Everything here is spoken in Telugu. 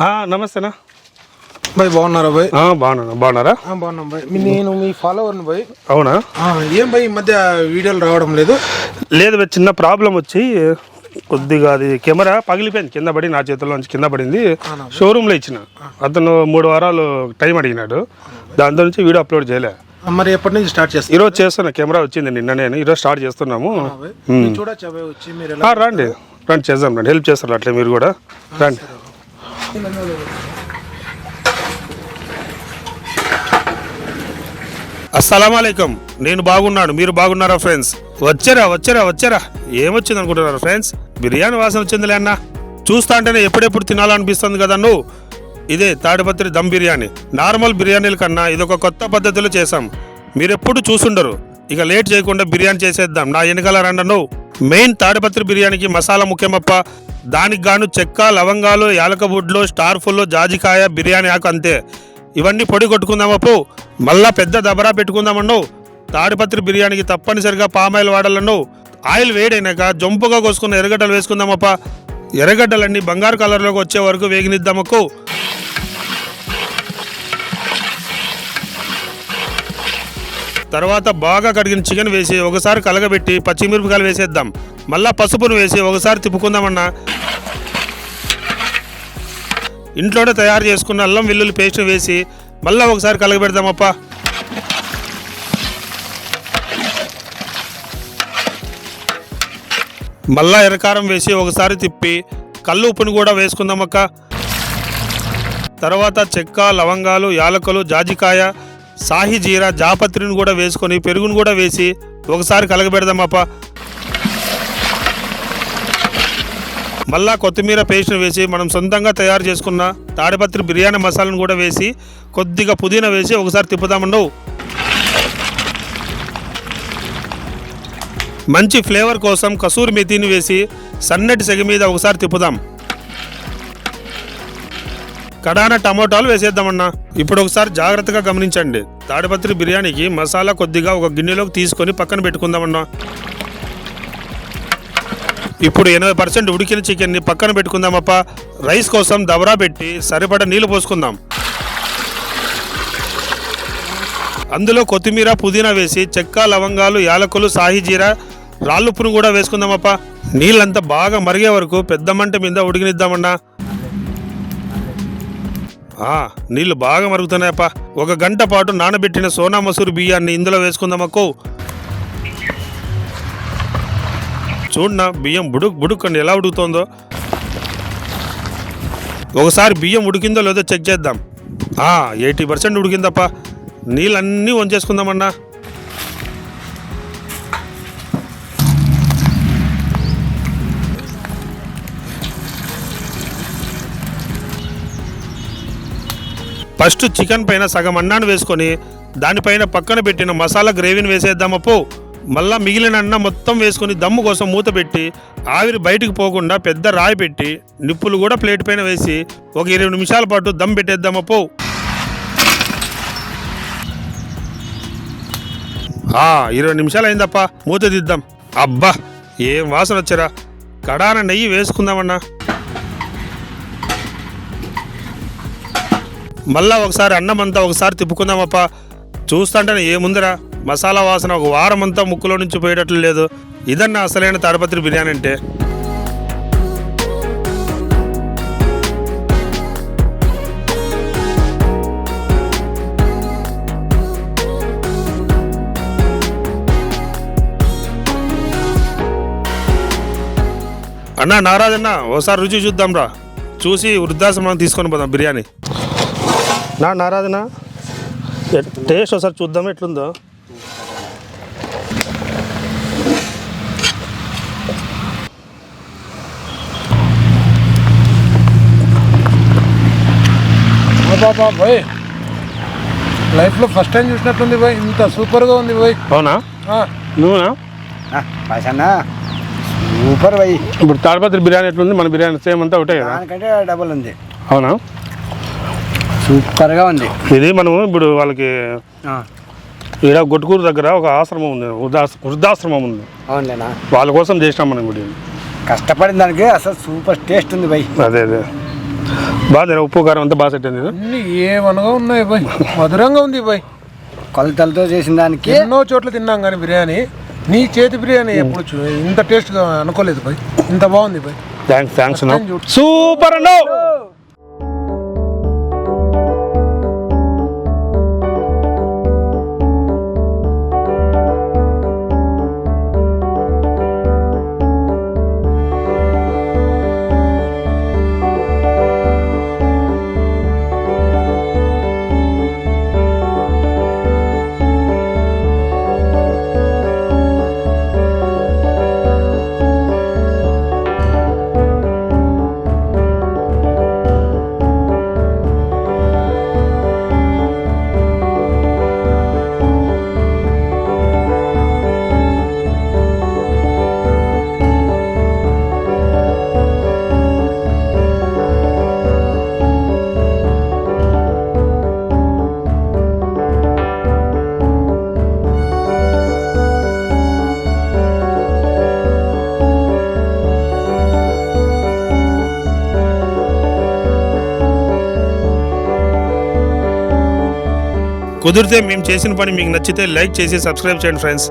ఆ, నమస్తేనా. బాయ్ బాగున్నారా బాయ్? ఆ, బాగున్నాను. బాగున్నారా? ఆ, బాగున్నాం బాయ్. మీ- నేను మీ ఫాలోవర్ని బాయ్. అవునా? ఆ, ఏం బాయ్ ఈ మధ్య వీడియోలు రావడం లేదు? లేదు చిన్న ప్రాబ్లం వచ్చి కొద్దిగా అది కెమెరా పగిలిపోయింది. కింద పడి నా నుంచి కింద పడింది. షోరూంలో ఇచ్చిన. అతను మూడు వారాలు టైం అడిగినాడు. దాంతో నుంచి వీడియో అప్లోడ్ చేయలే. మరి ఎప్పటి నుంచి స్టార్ట్ చేస్తారు ఈరోజు చేస్తున్నా కెమెరా వచ్చింది నిన్న నేను. ఈరోజు స్టార్ట్ చేస్తున్నాము. చూడొచ్చా రండి. రండి చేద్దాం రండి. హెల్ప్ చేస్తారు అట్లే మీరు కూడా. రండి. అస్సలం అయికం నేను బాగున్నాను. మీరు బాగున్నారా ఫ్రెండ్స్? వచ్చారా వచ్చారా వచ్చారా? ఏమొచ్చింది అనుకుంటున్నారు ఫ్రెండ్స్? బిర్యానీ వాసన వచ్చిందిలే అన్న. చూస్తా అంటేనే ఎప్పుడెప్పుడు తినాలనిపిస్తుంది కదా నువ్వు ఇదే తాడిపత్రి దమ్ బిర్యానీ. నార్మల్ బిర్యానీల కన్నా ఇదొక కొత్త పద్ధతిలో చేసాం మీరెప్పుడు చూసుండరు. ఇక లేట్ చేయకుండా బిర్యానీ చేసేద్దాం. నా వెనకాల రండ నువ్వు మెయిన్ తాడిపత్రి బిర్యానీకి మసాలా ముఖ్యమప్ప. దానికి గాను చెక్క లవంగాలు యాలకబుడ్లు స్టార్ ఫుల్ జాజికాయ బిర్యానీ ఆకు అంతే. ఇవన్నీ పొడి కొట్టుకుందామప్పు మళ్ళా పెద్ద దబరా పెట్టుకుందామన్ను. తాడిపత్రి బిర్యానీకి తప్పనిసరిగా పామాయిల్ వాడాలను ఆయిల్ వేడైనాక జంపుగా కోసుకున్న ఎర్రగడ్డలు వేసుకుందామప్ప ఎర్రగడ్డలన్నీ బంగారు కలర్లోకి వచ్చే వరకు వేగినిద్దామకు తర్వాత బాగా కడిగిన చికెన్ వేసి ఒకసారి కలగబెట్టి పచ్చిమిరపకాయలు వేసేద్దాం. మళ్ళా పసుపును వేసి ఒకసారి తిప్పుకుందామన్నా. ఇంట్లోనే తయారు చేసుకున్న అల్లం వెల్లుల్లి పేస్ట్ వేసి మళ్ళీ ఒకసారి కలగబెడదామప్ప. మళ్ళా ఎర్రకారం వేసి ఒకసారి తిప్పి కళ్ళు ఉప్పును కూడా వేసుకుందామక్క. తర్వాత చెక్క లవంగాలు యాలకులు జాజికాయ సాహి జీరా జాపత్రిని కూడా వేసుకొని పెరుగును కూడా వేసి ఒకసారి కలగబెడదామప్ప. మళ్ళా కొత్తిమీర పేస్ట్ వేసి మనం సొంతంగా తయారు చేసుకున్న తాడిపత్రి బిర్యానీ మసాలాను కూడా వేసి కొద్దిగా పుదీనా వేసి ఒకసారి తిప్పుదామండవు మంచి ఫ్లేవర్ కోసం కసూరి మెథిని వేసి సన్నటి సెగ మీద ఒకసారి తిప్పుదాం. కడాన టమోటాలు వేసేద్దామన్నా. ఇప్పుడు ఒకసారి జాగ్రత్తగా గమనించండి. తాడిపత్రి బిర్యానీకి మసాలా కొద్దిగా ఒక గిన్నెలోకి తీసుకొని పక్కన పెట్టుకుందామన్నా. ఇప్పుడు ఎనభై పర్సెంట్ ఉడికిన చికెన్ని పక్కన పెట్టుకుందామప్ప. రైస్ కోసం దబరా పెట్టి సరిపడ నీళ్ళు పోసుకుందాం. అందులో కొత్తిమీర పుదీనా వేసి చెక్క లవంగాలు యాలకులు సాహిజీరా రాళ్ళుప్పును కూడా వేసుకుందామప్ప. నీళ్ళంతా బాగా మరిగే వరకు పెద్ద మంట మీద ఉడికినిద్దామన్నా. నీళ్ళు బాగా మరుగుతున్నాయప్ప. ఒక గంట పాటు నానబెట్టిన సోనా మసూరి బియ్యాన్ని ఇందులో వేసుకుందామక్కో చూడన్నా బియ్యం బుడుక్ బుడుక్ అని ఎలా ఉడుకుతోందో? ఒకసారి బియ్యం ఉడికిందో లేదో చెక్ చేద్దాం. ఎయిటీ పర్సెంట్ ఉడికిందప్ప. నీళ్ళన్నీ వంచేసుకుందామన్నా. ఫస్ట్ చికెన్ పైన సగం అన్నాన్ని వేసుకొని దానిపైన పక్కన పెట్టిన మసాలా గ్రేవీని వేసేద్దామప్పు మళ్ళా మిగిలిన అన్నం మొత్తం వేసుకొని దమ్ము కోసం మూత పెట్టి ఆవిరి బయటికి పోకుండా పెద్ద రాయి పెట్టి నిప్పులు కూడా ప్లేట్ పైన వేసి ఒక ఇరవై నిమిషాల పాటు దమ్ పెట్టేద్దామా పో. ఇరవై నిమిషాలు అయిందప్ప మూత దిద్దాం. అబ్బా ఏం వాసన వచ్చారా? కడాన నెయ్యి వేసుకుందామన్నా. మళ్ళా ఒకసారి అన్నం అంతా ఒకసారి తిప్పుకుందామప్ప. చూస్తుంటేనే ఏముందిరా? మసాలా వాసన ఒక వారం అంతా ముక్కులో నుంచి పోయేటట్లు లేదు. ఇదన్న అసలైన తాడపత్రి బిర్యానీ అంటే. అన్నా నారాజన్న ఓసారి రుచి చూద్దాం రా చూసి వృద్ధాశ్రమం తీసుకొని పోదాం బిర్యానీ. నా నారాజన టేస్ట్ ఒకసారి చూద్దాం ఎట్లుందో. బాబా బాయ్. లైఫ్లో ఫస్ట్ టైం చూసినట్టుంది బాయ్. ఇంత సూపర్గా ఉంది బాయ్. అవునా? ఆ, నువ్వునా? పైసన్నా సూపర్ పోయి ఇప్పుడు తాడిపత్రి బిర్యానీ ఎట్లుంది? మన బిర్యానీ సేమ్ అంతా ఒకటే కదా? దానికంటే డబుల్ ఉంది. అవునా? సూపర్గా ఉంది. ఇది మనము ఇప్పుడు వాళ్ళకి ఈడ గొట్టుకూరు దగ్గర ఒక ఆశ్రమం ఉంది వృద్ధాశ్ర వృద్ధాశ్రమం ఉంది. అవునులేనా? వాళ్ళ కోసం చేసినాం మనం ఇప్పుడు ఇది. కష్టపడిన దానికి అసలు సూపర్ టేస్ట్ ఉంది పోయి అదే అదే. బాగా ఉప్పు కారం అంతా బాగా సెట్ అయింది? అన్ని ఏమనగా ఉన్నాయి బాయ్. మధురంగా ఉంది బాయ్. కొలతలతో చేసిన దానికి ఎన్నో చోట్ల తిన్నాం కానీ బిర్యానీ నీ చేతి బిర్యానీ ఎప్పుడు చూ ఇంత టేస్ట్గా అనుకోలేదు బాయ్. ఇంత బాగుంది బాయ్. Thanks thanks. సూపర్ అన్నో కుదిరితే మేము చేసిన పని మీకు నచ్చితే లైక్ చేసి సబ్స్క్రైబ్ చేయండి ఫ్రెండ్స్.